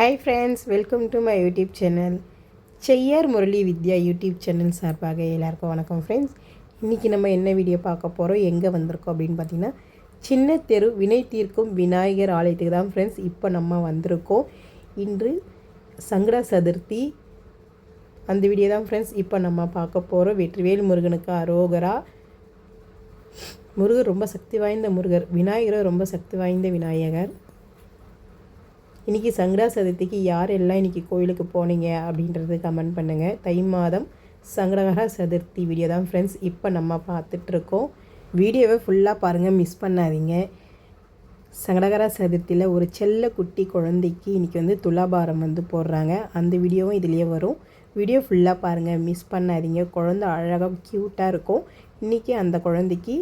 Hi friends welcome to my YouTube channel Cheyyar Murali Vidya YouTube channel சார்பாக எல்லாருக்கும் வணக்கம் friends இன்றைக்கி நம்ம என்ன வீடியோ பார்க்க போகிறோம் எங்கே வந்திருக்கோம் அப்படின்னு பார்த்தீங்கன்னா சின்ன தெரு வினை தீர்க்கும் விநாயகர் ஆலயத்துக்கு தான் ஃப்ரெண்ட்ஸ் இப்போ நம்ம வந்திருக்கோம். இன்று சங்கட சதுர்த்தி. அந்த வீடியோ தான் ஃப்ரெண்ட்ஸ் இப்போ நம்ம பார்க்க போகிறோம் வெற்றிவேல் முருகனுக்கு அரோகரா. முருகர் ரொம்ப சக்தி வாய்ந்த முருகர். விநாயகரை ரொம்ப சக்தி வாய்ந்த விநாயகர். இன்றைக்கி சங்கடா சதுர்த்திக்கு யார் எல்லாம் இன்றைக்கி கோயிலுக்கு போனீங்க அப்படின்றது கமெண்ட் பண்ணுங்கள் தை மாதம் சங்கடகர சதுர்த்தி வீடியோ தான் ஃப்ரெண்ட்ஸ் இப்போ நம்ம பார்த்துட்ருக்கோம். வீடியோவை ஃபுல்லாக பாருங்கள் மிஸ் பண்ணாதீங்க. சங்கடகர சதுர்த்தியில் ஒரு செல்ல குட்டி குழந்தைக்கு இன்றைக்கி வந்து துலாபாரம் வந்து போடுறாங்க. அந்த வீடியோவும் இதுலேயே வரும். வீடியோ ஃபுல்லாக பாருங்கள் மிஸ் பண்ணாதீங்க. குழந்த அழகாக க்யூட்டாக இருக்கும். இன்றைக்கி அந்த குழந்தைக்கு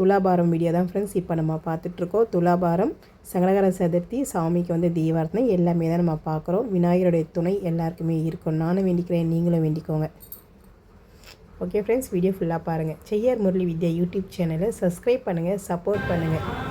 துலாபாரம் வீடியோ தான் ஃப்ரெண்ட்ஸ் இப்போ நம்ம பார்த்துட்ருக்கோம். துலாபாரம் சங்கடகர சதுர்த்தி சாமிக்கு வந்து தீபார்த்தனை எல்லாமே தான் நம்ம பார்க்குறோம். விநாயகருடைய துணை எல்லாருக்குமே இருக்கும். நானும் வேண்டிக்கிறேன் நீங்களும் வேண்டிக்கோங்க. ஓகே ஃப்ரெண்ட்ஸ் வீடியோ ஃபுல்லாக பாருங்கள் செய்யார் முரளி வித்யா யூடியூப் சேனலை சப்ஸ்கிரைப் பண்ணுங்கள் சப்போர்ட் பண்ணுங்கள்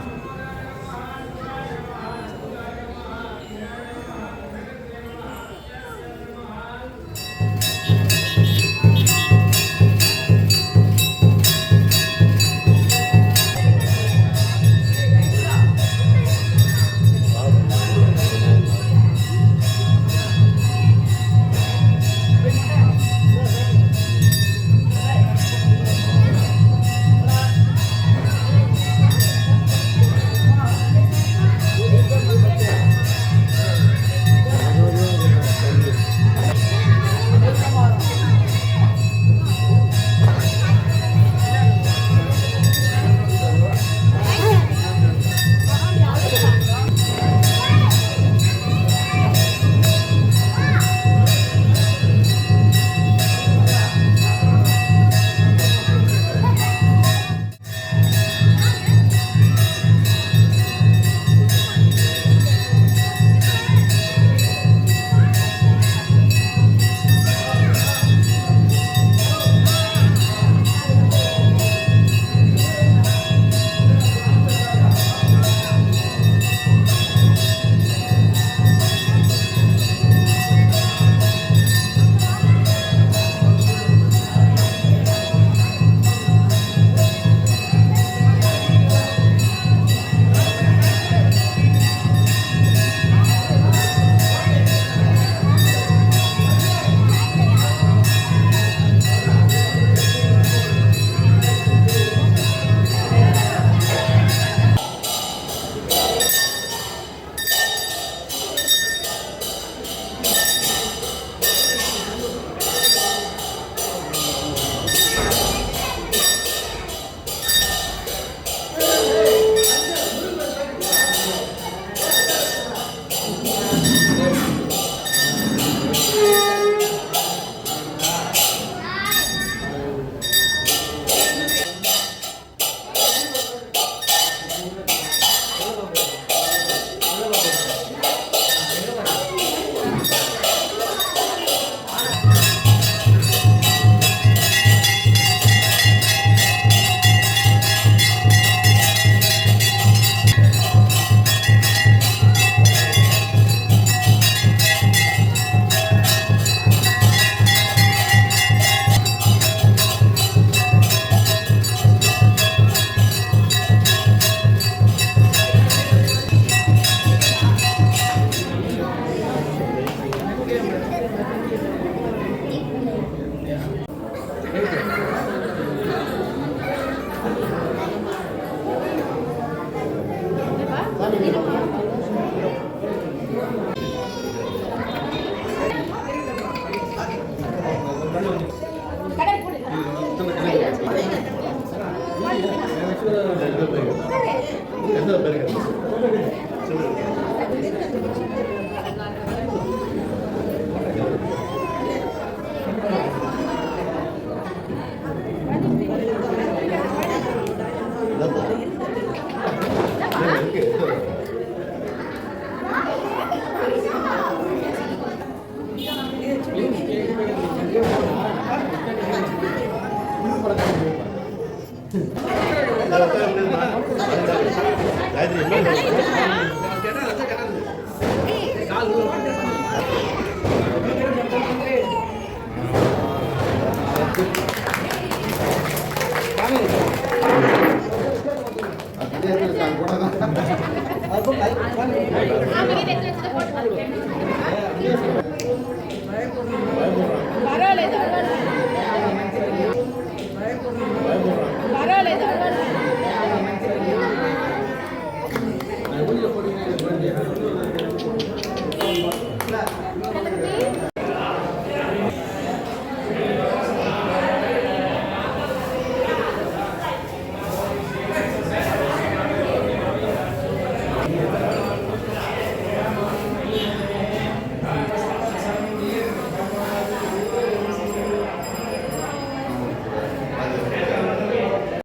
పెరిగింది పెరిగింది